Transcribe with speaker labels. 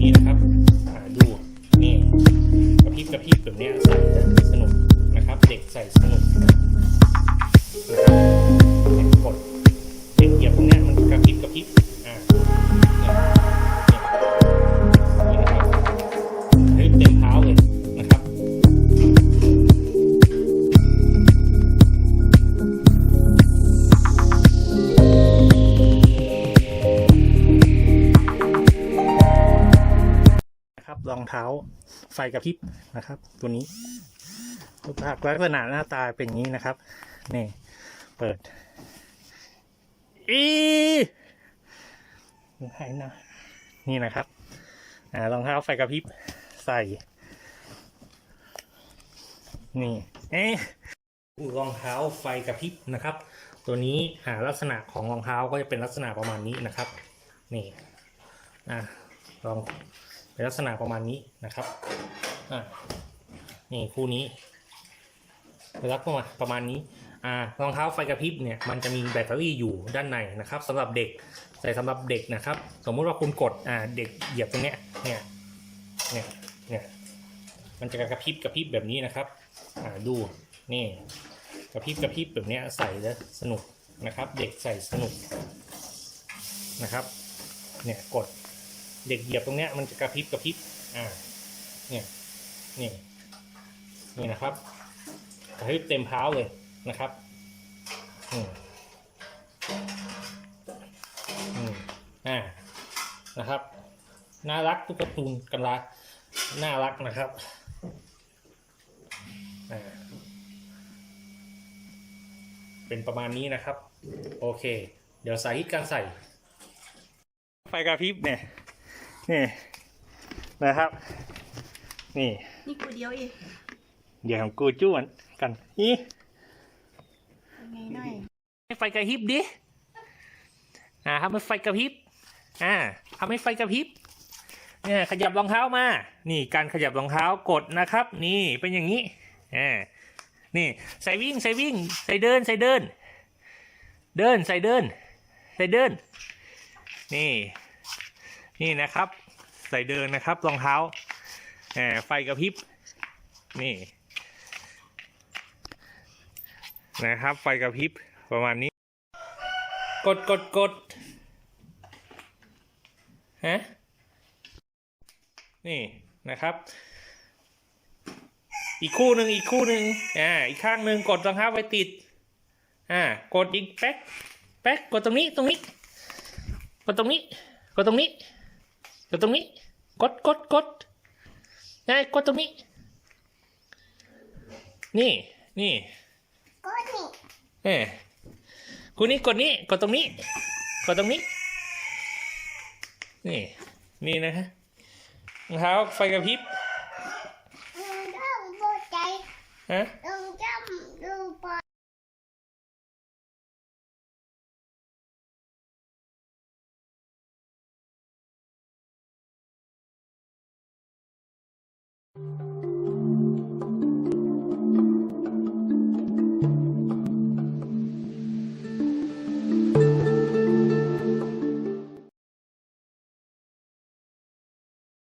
Speaker 1: นี้นะครับอ่าดูนี่กระพริบกระพริบแบบนี้ใส่สนุกนะครับ เด็กใส่สนุก รองเท้าไฟกระพริบนะครับ ตัวนี้รูปภาพลักษณะหน้าตาเป็นอย่างนี้นะครับนี่เปิดอีให้นะนี่นะครับอ่ารองเท้าไฟกระพริบใส่ นี่เอ๊รองเท้าไฟกระพริบนะครับ ตัวนี้อ่าลักษณะของรองเท้าก็จะเป็นลักษณะประมาณนี้นะครับ นี่อะลอง เป็นลักษณะประมาณนี้นะครับอ่านี่คู่นี้เป็นลักษณะประมาณนี้อ่ารองเท้าไฟกระพริบเนี่ยมันจะมีแบตเตอรี่อยู่ด้านในนะครับสำหรับเด็กใส่สำหรับเด็กนะครับ สมมุติว่าคุณกดอ่าเด็กเหยียบตรงเนี้ยเนี่ยเนี่ยเนี่ยมันจะกระพริบกระพริบแบบนี้นะครับอ่าดูนี่กระพริบกระพริบแบบเนี้ยใส่แล้วสนุกนะครับ เด็กใส่สนุกนะครับ เนี่ยกด เด็กเหยียบตรงเนี้ยมันจะกระพริบกระพริบอ่าเนี่ยนี่นี่นะครับกระพริบเต็มเท้าเลยนะครับอืมอืมอ่านะครับ น่ารักตุ๊กตูนกันละน่ารักนะครับอ่าเป็นประมาณนี้นะครับ โอเค เดี๋ยวสาธิตการใส่ ไฟกระพริบเนี่ย นี่นะครับ นี่
Speaker 2: นี่กูเดียวเอง
Speaker 1: เดี๋ยวของกูจ้วนกันนี่
Speaker 2: ยังไงหน่อย
Speaker 1: ให้ไฟกระพริบดิอ่าทำให้ไฟกระพริบอ่าทำให้ไฟกระพริบเนี่ยขยับรองเท้ามา นี่การขยับรองเท้ากดนะครับ นี่เป็นอย่างนี้อ่านี่ใส่วิ่งใส่วิ่งใส่เดินใส่เดิน เดินใส่เดิน ใส่เดิน นี่ นี่นะครับ ใส่เดินนะครับรองเท้าแหมไฟกระพริบนี่นะครับ ไฟกระพริบประมาณนี้ กดกดกดฮะนี่นะครับ อีกคู่หนึ่งอีกคู่หนึ่งอ่าอีกข้างหนึ่งกดรองเท้าไปติดอ่ากดอีกแป๊กแป๊กกดตรงนี้ตรงนี้ กดตรงนี้ กดตรงนี้ก ดตรงนี้ กดกดกดนี่กดตรงนี้ นี่นี่
Speaker 2: ก็นี่
Speaker 1: เออกูนี่กดนี้กดตรงนี้ กดตรงนี้ นี่ นี่นะฮะรองเท้าไฟกระพริบ
Speaker 2: เออเท่าโบใจ
Speaker 1: ฮะ
Speaker 2: เอ